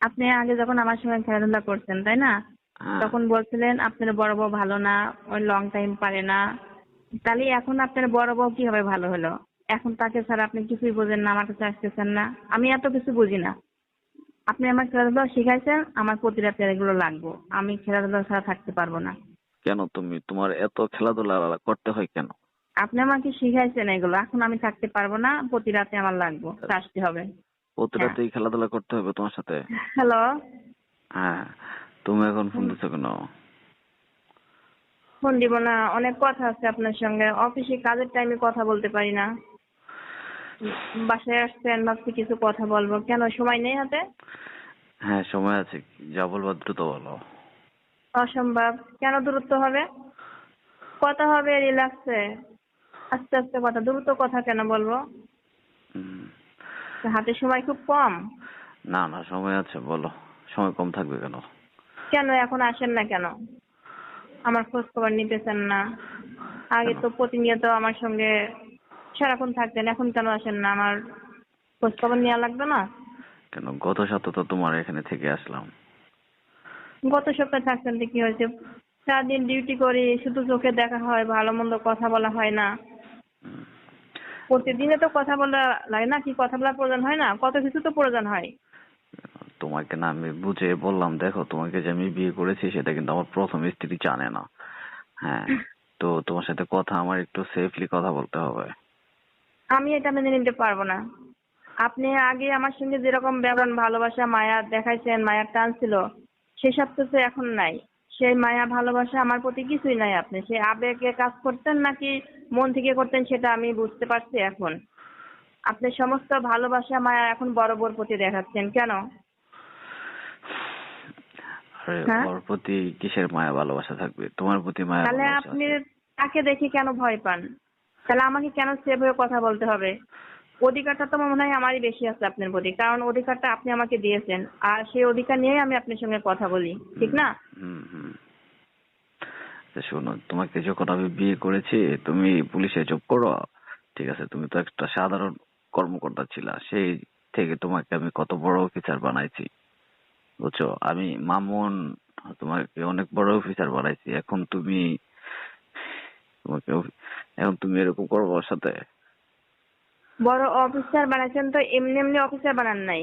আপনি আগে যখন আমার সঙ্গে খেলাধুলা করছেন তাই না? হ্যাঁ। তখন বলছিলেন আপনার বড় বউ ভালো না ওই লং টাইম পারে না। তাহলে এখন আপনার বড় বউ কীভাবে ভালো হলো? এখন তাকে ছাড়া আপনি কিছুই বোঝেন না আমার কাছে আসতেছেন না। আমি এত কিছু বুঝি না। আপনি আমার খেলাধুলা শিখাইছেন আমার প্রতি রাতে এগুলো লাগবো। আমি খেলাধুলা ছাড়া থাকতে পারব না। কেন তুমি? তোমার এত খেলাধুলা করতে হয় কেন? আপনি আমাকে শিখাইছেন এগুলো এখন আমি থাকতে পারব না প্রতি রাতে আমার লাগবো আসতে হবে। প্রতি হ্যাঁ। খেলাধুলা করতে হবে তোমার সাথে। হ্যালো। হ্যাঁ তুমি এখন ফোন দিছো কেন? ফোন দিব না অনেক কথা আছে আপনার সঙ্গে। অফিসে কাজের টাইমে কথা বলতে পারি না। বাসায় আসছেন ভাবছি কিছু কথা বলব। কেন সময় নেই হাতে? হ্যাঁ সময় আছে। যা বলবা দ্রুত বলো। অসম্ভব। কেন দূরত্ব হবে? কথা হবে রিল্যাক্সে আস্তে আস্তে কথা দ্রুত কথা কেন বলব? হুম। হাতে সময় খুব কম? না না সময় আছে বলো। সময় কম থাকবে কেন? কেন এখন আসেন না কেন? আমার খোঁজ খবর নিতেছেন না। আগে তো প্রতিনিয়ত আমার সঙ্গে সারাক্ষণ থাকতেন এখন কেন আসেন না? আমার খোঁজ খবর নেওয়া লাগবে না? কেন? গত সপ্তাহ তো তোমার এখানে থেকে আসলাম। গত সপ্তাহে থাকতেন তো কি হয়েছে? সারাদিন ডিউটি করি শুধু চোখে দেখা হয় ভালো মন্দ কথা বলা হয় না। প্রতিদিনে তো কথা বলা লাগে না কি কথা বলার প্রয়োজন হয় না কত কিছু তো প্রয়োজন হয়। তোমাকে না আমি বুঝে বললাম দেখো তোমাকে যে আমি বিয়ে করেছি সেটা কিন্তু আমার প্রথম স্ত্রী জানে না। হ্যাঁ তো তোমার সাথে কথা আমার একটু সেফলি কথা বলতে হবে। আমি এটা মেনে নিতে পারব না। আপনি আগে আমার সঙ্গে যেরকম ব্যবহার ভালোবাসা মায়া দেখাইছেন মায়ার টান ছিল সেসব কিছু এখন নাই। সেই মায়া ভালোবাসা আমার প্রতি কিছুই নাই আপনি। সেই আবেগে কাজ করতেন নাকি মন থেকে করতেন সেটা আমি বুঝতে পারছি এখন। আপনি সমস্ত ভালোবাসা মায়া এখন বড় বড় প্রতি দেখাচ্ছেন কেন? হ্যাঁ? ওর প্রতি কিসের মায়া ভালোবাসা থাকবে? তোমার প্রতি মায়া তাহলে আপনি তাকে দেখে কেন ভয় পান? তাহলে আমাকে কেন সেভাবে কথা বলতে হবে? অধিকারটা তো মনে হয় আমারই বেশি আছে আপনার প্রতি। কারণ অধিকারটা আপনি আমাকে দিয়েছেন, আর সেই অধিকার নিয়েই আমি আপনার সঙ্গে কথা বলি, ঠিক না? তো শোনো, তোমাকে যখন আমি বিয়ে করেছি, তুমি পুলিশে জব করো, ঠিক আছে? তুমি তো একটা সাধারণ কর্মকর্তা ছিলা, সেই থেকে তোমাকে আমি কত বড় অফিসার বানাইছি, বুঝছ? আমি মামুন, তোমাকে অনেক বড় অফিসার বানাইছি। এখন তুমি, তোমাকে এখন তুমি এরকম করব সাথে? বড় অফিসার বানাইছেন তো এমনি এমনি অফিসার বানান নাই।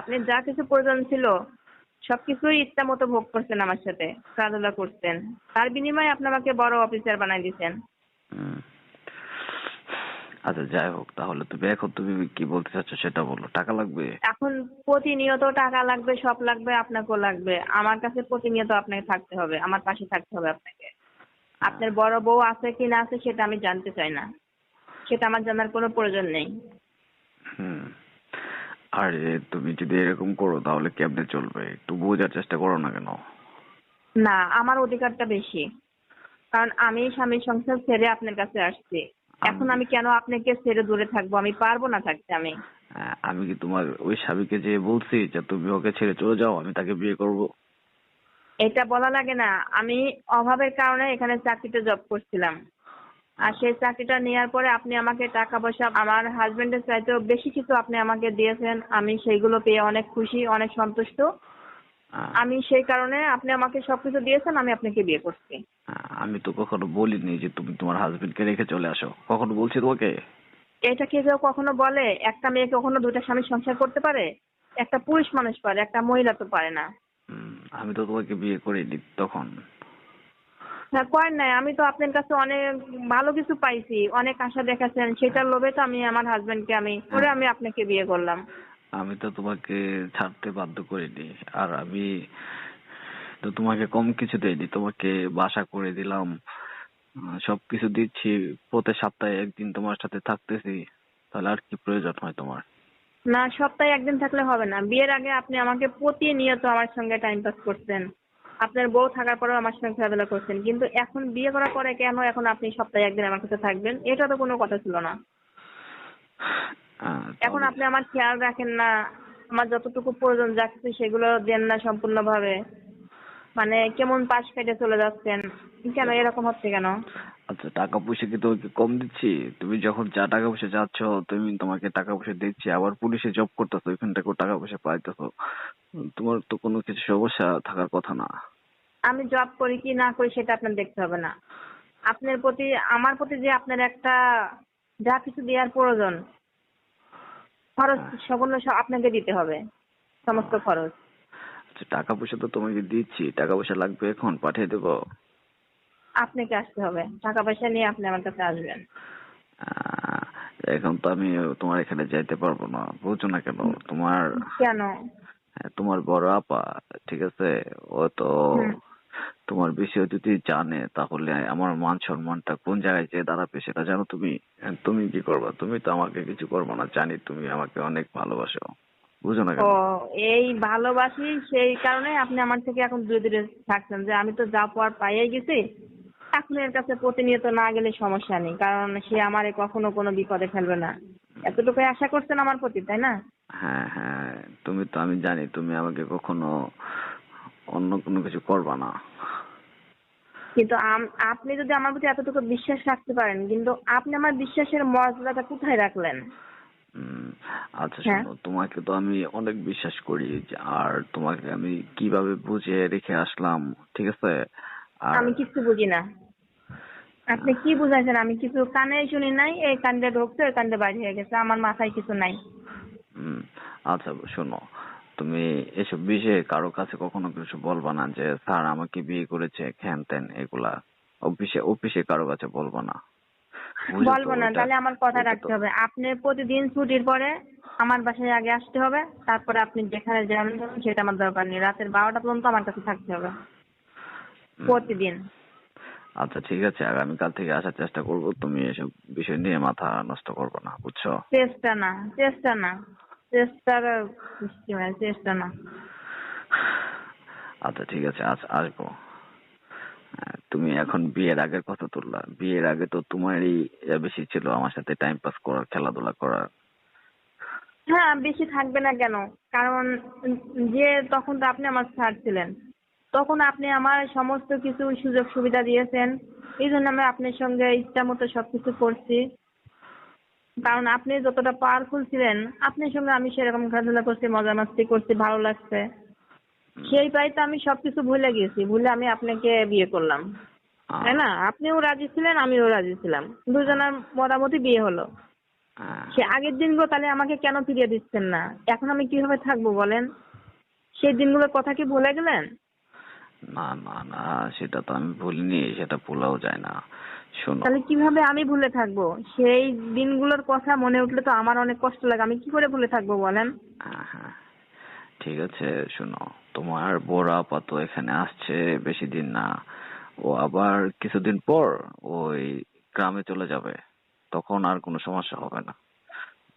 আপনি যা কিছু প্রয়োজন ছিল সবকিছুই ইচ্ছা মতো ভোগ করছেন আমার সাথে খেলাধুলা করতেন তার বিনিময়ে আপনি আমাকে বড় অফিসার বানাই দিয়েছেন আচ্ছা যাই হোক তাহলে তুমি এখন তুমি কি বলতে চাচ্ছ সেটা বলো। টাকা লাগবে? এখন প্রতিনিয়ত টাকা লাগবে সব লাগবে আপনাকেও লাগবে। আমার কাছে প্রতিনিয়ত আপনাকে থাকতে হবে আমার পাশে থাকতে হবে আপনাকে। আপনার বড় বউ আছে কি না আছে সেটা আমি জানতে চাই না। সেটা আমার জানার কোনো প্রয়োজন নেই। হুম। আরে তুমি যদি এরকম করো তাহলে কেমনে চলবে? একটু বোঝার চেষ্টা করো না কেন? না আমার অধিকারটা বেশি। কারণ আমি স্বামীর সংসার ছেড়ে আপনার কাছে আসছি। এখন আমি কেন আপনাকে ছেড়ে দূরে থাকব? আমি পারব না থাকতে আমি। হ্যাঁ, আমি কি তোমার ওই স্বামীকে যে বলছি যে তুমি ওকে ছেড়ে চলে যাও আমি তাকে বিয়ে করব? এটা বলা লাগে না। আমি অভাবের কারণে এখানে চাকরিতে জব করছিলাম। আর সেই চাকরিটা নেওয়ার পরে আপনি আমাকে টাকা পয়সা আমার হাজবেন্ডের চাইতেও বেশি কিছু আপনি আমাকে দিয়েছেন। আমি সেইগুলো পেয়ে অনেক খুশি অনেক সন্তুষ্ট। আমি সেই কারণে আপনি আমাকে সবকিছু দিয়েছেন আমি আপনাকে বিয়ে করছি। আমি তো কখনো বলিনি যে তুমি তোমার হাজবেন্ডকে রেখে চলে আসো। কখনো বলছি তোমাকে? এটা কি কেউ কখনো বলে? একটা মেয়ে কখনো দুটা স্বামী সংসার করতে পারে? একটা পুরুষ মানুষ পারে একটা মহিলা তো পারে না। আমি তো তোমাকে বিয়ে করিনি তখন। হ্যাঁ করেন নাই। আমি তো আপনার কাছে অনেক ভালো কিছু পাইছি। অনেক আশা দেখাচ্ছেন। সেটার লোভে তো আমি আমার হাজবেন্ডকে আমি করে আমি আপনাকে বিয়ে করলাম। আমি তো তোমাকে ছাড়তে বাধ্য করিনি। আর আমি তো তোমাকে কম কিছু দেইনি। তোমাকে বাসা করে দিলাম। সবকিছু দিচ্ছি। প্রতি সপ্তাহে একদিন তোমার সাথে থাকতেছি। তাহলে আর কি প্রয়োজন হয় তোমার? না সপ্তাহে একদিন থাকলে হবে না। বিয়ের আগে আপনি আমাকে প্রতিনিয়ত আমার সঙ্গে টাইম পাস করছেন আপনার বউ থাকার পরেও আমার সঙ্গে খেলাধুলা করছেন। কিন্তু এখন বিয়ে করার পরে কেন এখন আপনি সপ্তাহে একদিন আমার কাছে থাকবেন? এটা তো কোনো কথা ছিল না। এখন আপনি আমার খেয়াল রাখেন না। আমার যতটুকু প্রয়োজন যা কিছু সেগুলো দেন না সম্পূর্ণভাবে। মানে কেমন পাশ কেটে চলে যাচ্ছেন। কেন এরকম হচ্ছে কেন? আচ্ছা টাকা পয়সা কি তোমাকে কম দিচ্ছি? তুমি যখন যা টাকা পয়সা চাচ্ছ তুমি তোমাকে টাকা পয়সা দিচ্ছি। আবার পুলিশে জব করতেছো ওইখান থেকেও টাকা পয়সা পাইতেছো। তোমার তো কোনো কিছু সমস্যা থাকার কথা না। আমি জব করি কি না করি সেটা আপনার দেখতে হবে না। আপনার প্রতি আমার প্রতি যে আপনার একটা যা কিছু দেওয়ার প্রয়োজন খরচ সম্পূর্ণ সব আপনাকে দিতে হবে সমস্ত খরচ। আচ্ছা টাকা পয়সা তো তোমাকে দিচ্ছি। টাকা পয়সা লাগবে এখন পাঠিয়ে দেবো। আপনাকে আসতে হবে। টাকা পয়সা নিয়ে আপনি আমার কাছে আসবেন। এখন তো আমি তোমার এখানে যাইতে পারব না। বুঝছ না কেন? তোমার কেন? হ্যাঁ, তোমার বড় আপা ঠিক আছে? ও তো তোমার বিষয়ে যদি জানে তাহলে আমার মান সম্মানটা কোন জায়গায় যেয়ে দাঁড়াবে সেটা জানো তুমি? তুমি কি করবা? তুমি তো আমাকে কিছু করবে না। জানি তুমি আমাকে অনেক ভালোবাসো। বুঝো না ও এই ভালোবাসি সেই কারণে আপনি আমার থেকে এখন দূরে দূরে থাকছেন যে আমি তো যা পাওয়ার পাইয়ে গেছি। এখন এর কাছে প্রতিনিয়ত না গেলে সমস্যা নেই কারণ সে আমারে কখনো কোনো বিপদে ফেলবে না। এতটুকুই আশা করছেন আমার প্রতি তাই না? হ্যাঁ হ্যাঁ তুমি তো আমি জানি তুমি আমাকে কখনো অন্য কোনো কিছু করবা না। কিন্তু আপনি যদি আমার প্রতি এতটুকু বিশ্বাস রাখতে পারেন কিন্তু আপনি আমার বিশ্বাসের মর্যাদাটা কোথায় রাখলেন? আচ্ছা হ্যাঁ। শোনো তোমাকে তো আমি অনেক বিশ্বাস করি আর তোমাকে আমি কীভাবে বুঝে রেখে আসলাম ঠিক আছে? আমি কিছু বুঝি না। আপনি কি বুঝাইছেন? আমি কিছু কানে শুনি নাই এই কান্দে ঢুকছে ওই কান্দে বাইরে হয়ে গেছে আমার মাথায় কিছু নাই। আচ্ছা শোনো তুমি এসব বিষয়ে কারও কাছে কখনো কিছু বলবা না যে স্যার আমাকে বিয়ে করেছে খ্যান ত্যান এগুলা অফিসে অফিসে কারও কাছে বলবা না। বলব না তাহলে আমার কথা রাখতে হবে। আপনি প্রতিদিন ছুটির পরে আমার বাসায় আগে আসতে হবে তারপরে আপনি যেখানে যাবেন সেটা আমার দরকার নেই। রাতের বারোটা পর্যন্ত আমার কাছে থাকতে হবে। প্রতিদিন। আচ্ছা ঠিক আছে আগামীকাল থেকে আসার চেষ্টা করব তুমি এসব বিষয় নিয়ে মাথা নষ্ট করবে না বুঝছ? চেষ্টা না চেষ্টা না চেষ্টার হয়, চেষ্টা না। আচ্ছা ঠিক আছে আজ আসব। তুমি এখন বিয়ের আগের কথা তুললা বিয়ের আগে তো তোমারই বেশি ছিল আমার সাথে টাইম পাস করার খেলাধুলা করার। হ্যাঁ বেশি থাকবে না কেন? কারণ যে তখন তো আপনি আমার স্যার ছিলেন। তখন আপনি আমার সমস্ত কিছু সুযোগ সুবিধা দিয়েছেন। এই জন্য আমি আপনার সঙ্গে ইচ্ছা মতো সবকিছু করছি। কারণ আপনি যতটা পাওয়ারফুল ছিলেন আপনার সঙ্গে আমি সেরকম খেলাধুলা করছি মজা মাস্তি করছি ভালো লাগছে। সেই পাই তো আমি সবকিছু ভুলে গেছি ভুলে আমি আপনাকে বিয়ে করলাম। তাই না? আপনিও রাজি ছিলেন আমিও রাজি ছিলাম। দুজনের মোটামুটি বিয়ে হলো। সে আগের দিনগুলো তাহলে আমাকে কেন ফিরিয়ে দিচ্ছেন না? এখন আমি কীভাবে থাকব বলেন? সেই দিনগুলোর কথা কি ভুলে গেলেন? না না না সেটা তো আমি ভুলিনি সেটা ভুলাও যায় না। শোনো। তাহলে কীভাবে আমি ভুলে থাকব? সেই দিনগুলোর কথা মনে উঠলে তো আমার অনেক কষ্ট লাগে। আমি কি করে ভুলে থাকব বলেন? হ্যাঁ হ্যাঁ। ঠিক আছে শোনো। তোমার বড় আপা তো এখানে আসছে বেশি দিন না। ও আবার কিছুদিন পর ওই গ্রামে চলে যাবে। তখন আর কোনো সমস্যা হবে না।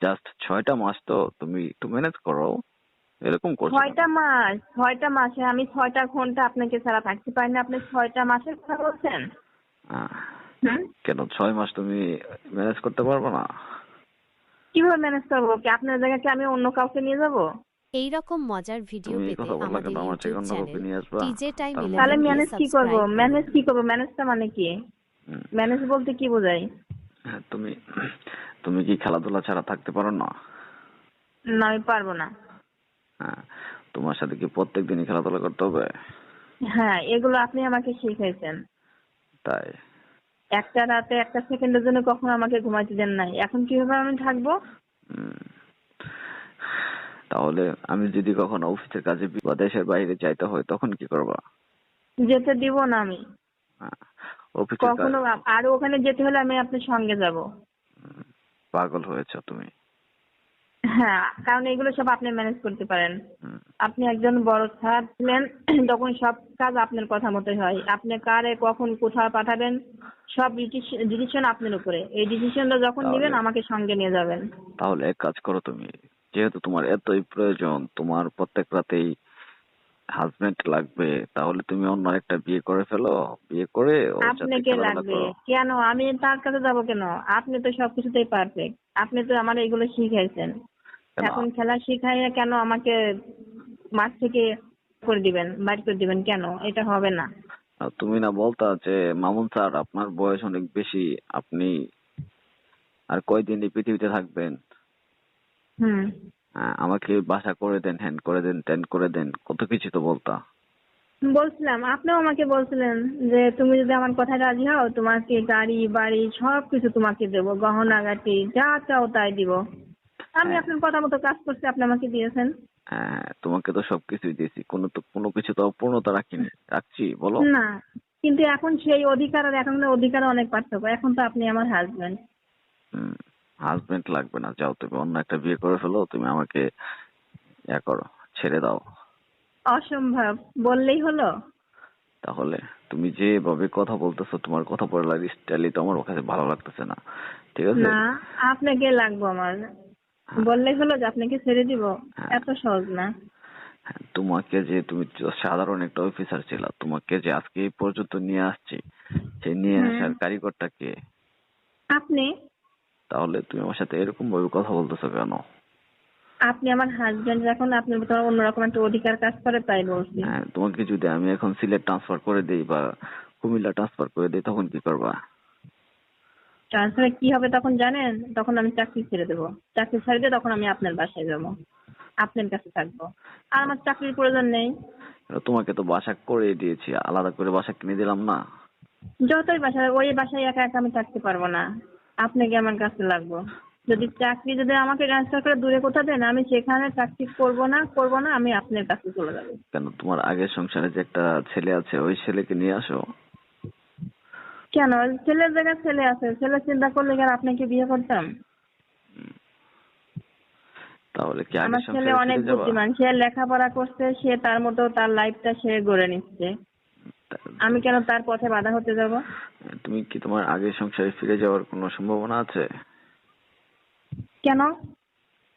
জাস্ট ছয়টা মাস তো তুমি একটু ম্যানেজ করো। এরকম করছ কেন? ছয়টা মাস ছয়টা মাসে। আমি ছয়টা ঘণ্টা আপনাকে ছাড়া থাকতে পারি না আপনি ছয়টা মাসের কথা বলছেন? কেন? ছয় মাস তুমি ম্যানেজ করতে পারবে না? কীভাবে ম্যানেজ করব? কি আপনার জায়গায় কি আমি অন্য কাউকে নিয়ে যাব? এই রকম মজার ভিডিও পেতে আমাদের ইউটিউব অন্য কাউকে চ্যানেল নিয়ে আসবা? টিজে টাইম তাহলে- ম্যানেজ কি করব? ম্যানেজ কি করব? ম্যানেজটা মানে কি? ম্যানেজ বলতে কি বোঝায়? হ্যাঁ, তুমি তুমি কি খেলাধুলা ছাড়া থাকতে পারো না? না আমি পারব না। হ্যাঁ তোমার সাথে কি প্রত্যেক দিনই খেলাধুলা করতে হবে? হ্যাঁ এগুলো আপনি আমাকে শিখাইছেন। তাই? একটা রাতে একটা সেকেন্ডের জন্য কখনো আমাকে ঘুমাইতে দেন নাই। এখন কীভাবে আমি থাকব? তাহলে আমি যদি কখনো অফিসের কাজে বি- দেশের বাইরে যাইতে হয় তখন কি করবা? যেতে দিব না আমি। হ্যাঁ, কখনো আরও ওখানে যেতে হলে আমি আপনার সঙ্গে যাব। পাগল হয়েছ তুমি। হ্যাঁ কারণ এগুলো সব আপনি ম্যানেজ করতে পারেন। আপনি একজন বড় স্যার ছিলেন তখন সব কাজ আপনার কথা মতোই হয়। আপনি কারে কখন কোথায় পাঠাবেন সব ডিসিশন আপনার উপরে। এই ডিসিশনটা যখন নেবেন আমাকে সঙ্গে নিয়ে যাবেন। তাহলে এক কাজ করো তুমি। যেহেতু তোমার এতই প্রয়োজন তোমার প্রত্যেক রাতেই হাজবেন্ড লাগবে তাহলে তুমি অন্য একটা বিয়ে করে ফেলো। বিয়ে করে আপনাকে লাগবে। কেন? আমি তার কাছে যাব কেন? আপনি তো সবকিছুতেই পারফেক্ট আপনি তো আমার এগুলো শিখাইছেন? এখন খেলা শিখাইয়া কেন আমাকে মাঠ থেকে করে দিবেন বাইর করে দিবেন কেন? এটা হবে না। তুমি না বলতা যে মামুন স্যার আপনার বয়স অনেক বেশি আপনি আর কয়দিন এই পৃথিবীতে থাকবেন? হুম। হ্যাঁ, আমাকে বাসা করে দেন হ্যান করে দেন ত্যান করে দেন কত কিছু তো বলতা। বলছিলাম আপনিও আমাকে বলছিলেন যে তুমি যদি আমার কথায় রাজি হও তোমাকে গাড়ি বাড়ি সব কিছু তোমাকে দেবো গহনা গাটি যা চাও তাই দিব। আমি। আপনার কথা মতো কাজ করছি আপনি আমাকে দিয়েছেন। হ্যাঁ তোমাকে তো সবকিছুই দিয়েছি। কোনো তো কোনো কিছু তো অপূর্ণতা রাখিনি রাখছি বলো। না কিন্তু এখন সেই অধিকার আর এখনকার অধিকার অনেক পার্থক্য। এখন তো আপনি আমার হাজবেন্ড হাজবেন্ড লাগবে না। যাও তুমি অন্য একটা বিয়ে করে ফেলো তুমি আমাকে ইয়া করো ছেড়ে দাও। অসম্ভব। বললেই হলো। তাহলে তুমি যে যেভাবে কথা বলতেছো তোমার কথা বলার স্টাইলই তো আমার কাছে ভালো লাগতেছে না। ঠিক আছে? না আপনাকে লাগবো আমার। বললেই হলো যে আপনাকে ছেড়ে দিব। হ্যাঁ। এত সহজ না। হ্যাঁ, তোমাকে যে তুমি সাধারণ একটা অফিসার ছিল তোমাকে যে আজকে এই পর্যন্ত নিয়ে আসছি সেই নিয়ে আসার কারিগরটা কে? আপনি? তাহলে তুমি আমার সাথে এরকম ভাবে কথা বলতেছো কেন? আপনি আমার হাজবেন্ড এখন আপনার ভিতরে অন্যরকম একটা অধিকার কাজ করে তাই বলছি হ্যাঁ তোমাকে যদি আমি এখন সিলেট ট্রান্সফার করে দেই বা কুমিল্লা ট্রান্সফার করে দেই তখন কি করবা? ট্রান্সফারে কি হবে তখন জানেন? তখন আমি চাকরি ছেড়ে দেবো। চাকরি ছেড়ে দিয়ে তখন আমি আপনার বাসায় যাব। আপনার কাছে থাকব। আর আমার চাকরির প্রয়োজন নেই। তোমাকে তো বাসা করে দিয়েছি। আলাদা করে বাসা কিনে দিলাম না। যতই বাসায় ওই বাসায় একা একা আমি থাকতে পারব না। আপনাকে আমার কাছে লাগবো। যদি চাকরি যদি আমাকে ট্রান্সফার করে দূরে কোথাও দেন আমি সেখানে চাকরি করব না করব না আমি আপনার কাছে চলে যাব। কেন? তোমার আগের সংসারে যে একটা ছেলে আছে ওই ছেলেকে নিয়ে আসো। কেন? ছেলের জায়গায় ছেলে আছে ছেলে চিন্তা করলে কি আর আপনাকে বিয়ে করতাম? তাহলে কি আমার ছেলে অনেক বুদ্ধিমান সে লেখাপড়া করছে সে তার মতো তার লাইফটা সে গড়ে নিচ্ছে। আমি কেন তার পথে বাধা হতে যাব? তুমি কি তোমার আগের সংসারে ফিরে যাওয়ার কোনো সম্ভাবনা আছে? কেন?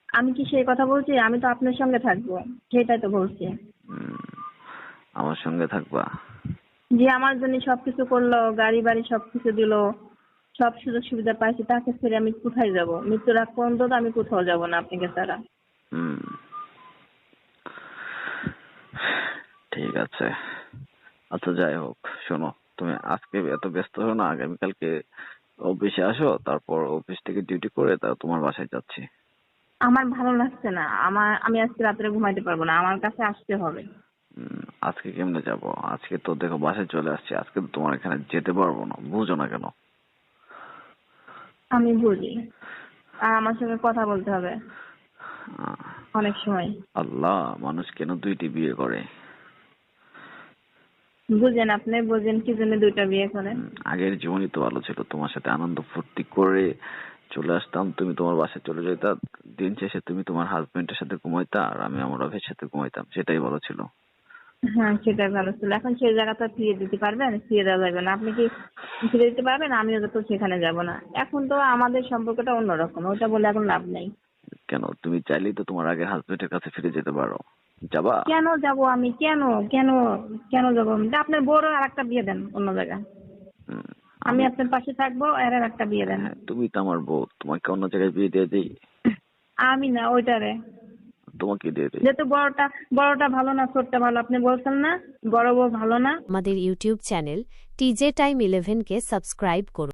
আমি কি সেই কথা বলছি? আমি তো আপনার সঙ্গে থাকব সেটাই তো বলছি। আমার সঙ্গে থাকবা? যে আমার জন্য সবকিছু করল গাড়ি বাড়ি সবকিছু দিলো সব সুযোগ সুবিধা পাইছি তাকে ছেড়ে আমি কোথায় যাব? মৃত্যুর আগ পর্যন্ত আমি কোথাও যাব না আপনাকে ছাড়া। ঠিক আছে। আচ্ছা যাই হোক শোনো তুমি আজকে এত ব্যস্ত হো না আগামীকালকে অফিসে আসো তারপর অফিস থেকে ডিউটি করে তারপর তোমার বাসায় যাচ্ছি। আমার ভালো লাগছে না। আমার আমি আজকে রাত্রে ঘুমাইতে পারব না। আমার কাছে আসতে হবে। আজকে কেমনে যাব? আজকে তো দেখো বাসায় চলে আসছি। আজকে তো তোমার এখানে যেতে পারব না। বুঝো না কেন? আমি বুঝি আর আমার সঙ্গে কথা বলতে হবে। অনেক সময়। আল্লাহ মানুষ কেন দুইটি বিয়ে করে? বুঝেন আপনি বুঝেন কি জন্য দুইটা বিয়ে করেন আগের জীবনই তো ভালো ছিল। তোমার সাথে আনন্দ ফুর্তি করে চলে আসতাম। তুমি তোমার বাসায় চলে যেতা দিন শেষে তুমি তোমার হাজবেন্ডের সাথে ঘুমাইতা আর আমি আমার অফিসের সাথে ঘুমাইতাম। সেটাই ভালো ছিল। হ্যাঁ সেটাই ভালো ছিল। এখন সেই জায়গাটা ফিরিয়ে দিতে পারবেন ফিরিয়ে দেওয়া যাবে না। আপনি কি ফিরে দিতে পারবেন? আমিও তো সেখানে যাব না। এখন তো আমাদের সম্পর্কটা অন্যরকম ওটা বলে এখন লাভ নেই। কেন? তুমি চাইলেই তো তোমার আগের হাজবেন্ডের কাছে ফিরে যেতে পারো। যাবা? কেন যাব আমি? কেন? কেন? কেন যাব আমি? আপনার বড় আর একটা বিয়ে দেন অন্য জায়গায়। আমি আপনার পাশে থাকব আর আর একটা বিয়ে দেন। হ্যাঁ, তুমি তো আমার বউ তোমাকে অন্য জায়গায় বিয়ে দিয়ে দিই। আমি না ওইটারে। তোমাকে দিয়ে দেয় যেহেতু বড়টা বড়টা ভালো না ছোটটা ভালো আপনি বলছেন না বড় বড় ভালো না। আমাদের YouTube channel TJ time eleven কে সাবস্ক্রাইব করুন।